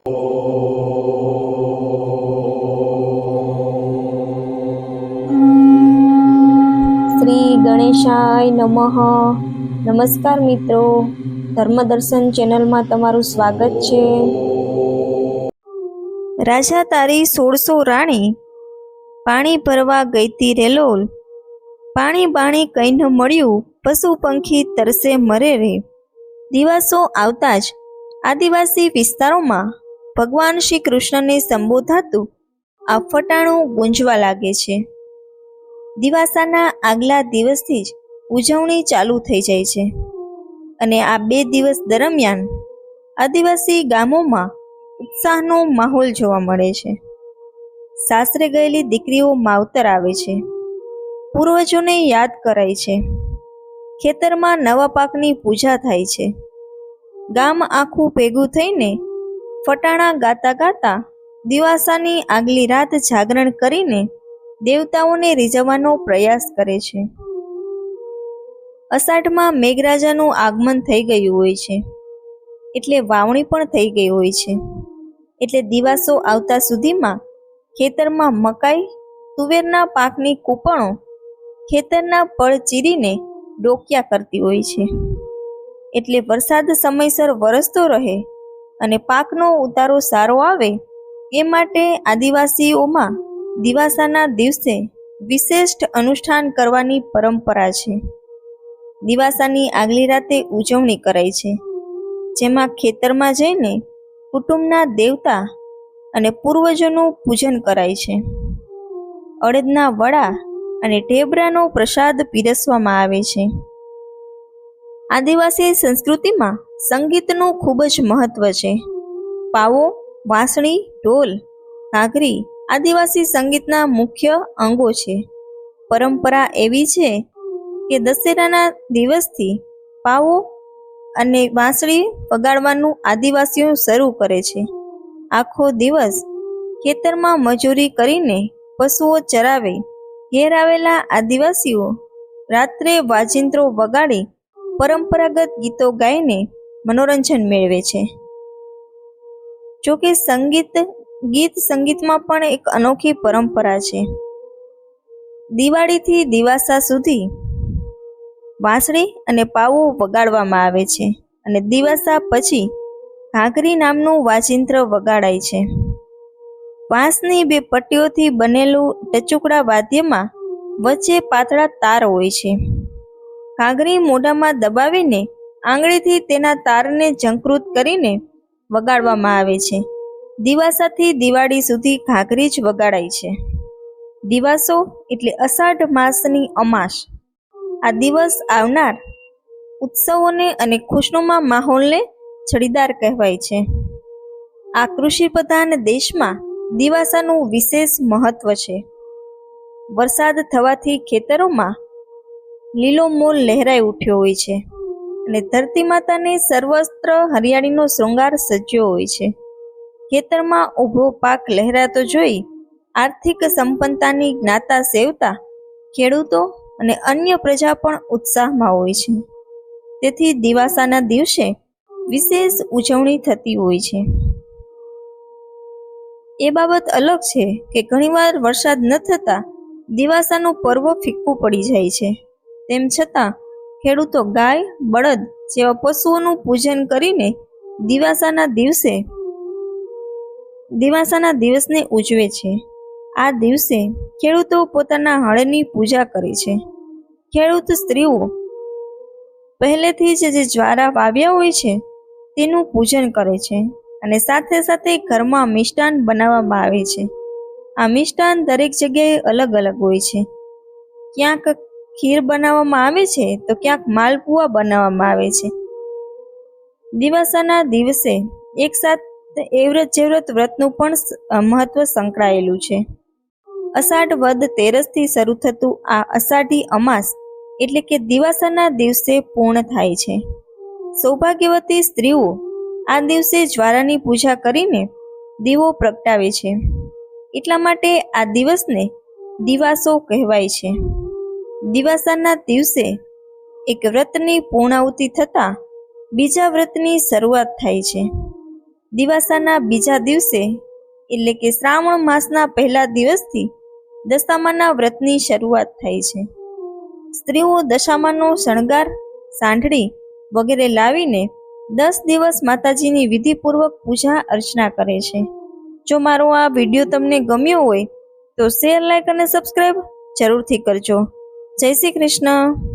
શ્રી ગણેશાય નમઃ. નમસ્કાર મિત્રો. ધર્મદર્શન ચેનલમાં તમારું સ્વાગત છે. રાજા તારી સોળસો રાણી. પાણી ભરવા ગઈતી રેલોલ. પાણી બાણી કંઈ ન મળ્યું. પશુ પંખી તરસે મરે રે. દિવાસો આવતા જ આદિવાસી વિસ્તારોમાં ભગવાન શ્રી કૃષ્ણને સંબોધાતું આ ફટાણું ગુંજવા લાગે છે. દિવાસાના આગલા દિવસથી જ ઉજવણી ચાલુ થઈ જાય છે અને આ બે દિવસ દરમિયાન આદિવાસી ગામોમાં ઉત્સાહનો માહોલ જોવા મળે છે. સાસરે ગયેલી દીકરીઓ માવતર આવે છે. પૂર્વજોને યાદ કરાય છે. ખેતરમાં નવા પાકની પૂજા થાય છે. ગામ આખું ભેગું થઈને ફટાણા ગાતા ગાતા દિવાસાની આગલી રાત જાગરણ કરીને દેવતાઓને રીઝવવાનો પ્રયાસ કરે છે. અષાઢમાં મેઘરાજાનું આગમન થઈ ગયું હોય છે. એટલે વાવણી પણ થઈ ગઈ હોય છે. એટલે દિવાસો આવતા સુધીમાં ખેતરમાં મકાઈ, તુવેરના પાકની કૂપણો ખેતરના પળ ચીરીને ડોક્યા કરતી હોય છે. એટલે વરસાદ સમયસર વરસતો રહે અને પાકનો ઉતારો સારો આવે, એ માટે આદિવાસીઓમાં દિવાસાના દિવસે વિશિષ્ટ અનુષ્ઠાન કરવાની પરંપરા છે. દિવાસાની આગલી રાતે ઉજવણી કરાય છે, જેમાં ખેતરમાં જઈને કુટુંબના દેવતા અને પૂર્વજોનું પૂજન કરાય છે. અડદના વડા અને ઢેબરાનો પ્રસાદ પીરસવામાં આવે છે. આદિવાસી સંસ્કૃતિમાં સંગીતનું ખૂબ જ મહત્વ છે. પાવો, વાંસળી, ઢોલ, ઘાઘરી આદિવાસી સંગીતના મુખ્ય અંગો છે. પરંપરા એવી છે કે દશેરાના દિવસથી પાવો અને વાંસળી વગાડવાનું આદિવાસીઓ શરૂ કરે છે. આખો દિવસ ખેતરમાં મજૂરી કરીને પશુઓ ચરાવે ઘેર આવેલા આદિવાસીઓ રાત્રે વાજિંત્રો વગાડી પરંપરાગત ગીતો ગાઈને મનોરંજન મેળવે છે. જોકે સંગીત, ગીત સંગીતમાં પણ એક અનોખી પરંપરા છે. દિવાળીથી દિવાસા સુધી વાંસળી અને પાવો વગાડવામાં આવે છે અને દિવાસા પછી ઘાઘરી નામનું વાજિંત્ર વગાડાય છે. વાંસની બે પટ્ટીઓથી બનેલું ટચુકડા વાદ્યમાં વચ્ચે પાતળા તાર હોય છે. ઘાઘરી મોઢામાં દબાવીને આંગળીથી તેના તારને ઝંકૃત કરીને વગાડવામાં આવે છે. દિવાસાથી દિવાળી સુધી ઘાઘરી જ વગાડાય છે. દિવાસો એટલે અષાઢ માસની અમાસ. આ દિવસ આવનાર ઉત્સવોને અને ખુશનુમા માહોલને છડીદાર કહેવાય છે. આ કૃષિ પ્રધાન દેશમાં દિવાસાનું વિશેષ મહત્વ છે. વરસાદ થવાથી ખેતરોમાં લીલો મોલ લહેરાઈ ઉઠ્યો હોય છે અને ધરતી માતાને સર્વસ્ત્ર હરિયાળીનો શૃંગાર સજ્યો હોય છે. ખેતરમાં ઊભો પાક લહેરાતો જોઈ આર્થિક સંપન્નતાની જ્ઞાતા સેવતા, ખેડૂતો અને અન્ય પ્રજા પણ ઉત્સાહમાં હોય છે. તેથી દિવાસાના દિવસે વિશેષ ઉજવણી થતી હોય છે. એ બાબત અલગ છે કે ઘણીવાર વરસાદ ન થતાં દિવાસાનું પર્વ ફિક્કું પડી જાય છે. તેમ છતાં ખેડૂતો ગાય, બળદ જેવા પશુઓનું પૂજન કરીને દિવાસાના દિવસે દિવાસાના દિવસને ઉજવે છે. આ દિવસે ખેડૂતો પોતાના હળની પૂજા કરે છે. ખેડૂત સ્ત્રીઓ પહેલેથી જ જે જ્વારા વાવ્યા હોય છે, તેનું પૂજન કરે છે અને સાથે સાથે ઘરમાં મિષ્ટાન બનાવવામાં આવે છે. આ મિષ્ટાન દરેક જગ્યાએ અલગ અલગ હોય છે. ક્યાંક ખીર બનાવવામાં આવે છે તો ક્યાંક માલપુઆ બનાવવામાં આવે છે. દિવાસાના દિવસે એક સાથે એવ્રત જેવ્રત વ્રતનું પણ મહત્વ સંકળાયેલું છે. અષાઢ વદ તેરસથી શરૂ થતું આ અષાઢી અમાસ એટલે કે દિવાસાના દિવસે પૂર્ણ થાય છે. સૌભાગ્યવતી સ્ત્રીઓ આ દિવસે જ્વારાની પૂજા કરીને દીવો પ્રગટાવે છે. એટલા માટે આ દિવસને દિવાસો કહેવાય છે. દિવાસાના દિવસે એક વ્રતની પૂર્ણાહુતિ થતાં બીજા વ્રતની શરૂઆત થાય છે. દિવાસાના બીજા દિવસે, એટલે કે શ્રાવણ માસના પહેલા દિવસથી દશામાના વ્રતની શરૂઆત થાય છે. સ્ત્રીઓ દશામાનો શણગાર, સાંઢળી વગેરે લાવીને દસ દિવસ માતાજીની વિધિપૂર્વક પૂજા અર્ચના કરે છે. જો મારો આ વીડિયો તમને ગમ્યો હોય, તો શેર લાઈક અને સબસ્ક્રાઈબ જરૂરથી કરજો. જય શ્રી કૃષ્ણ.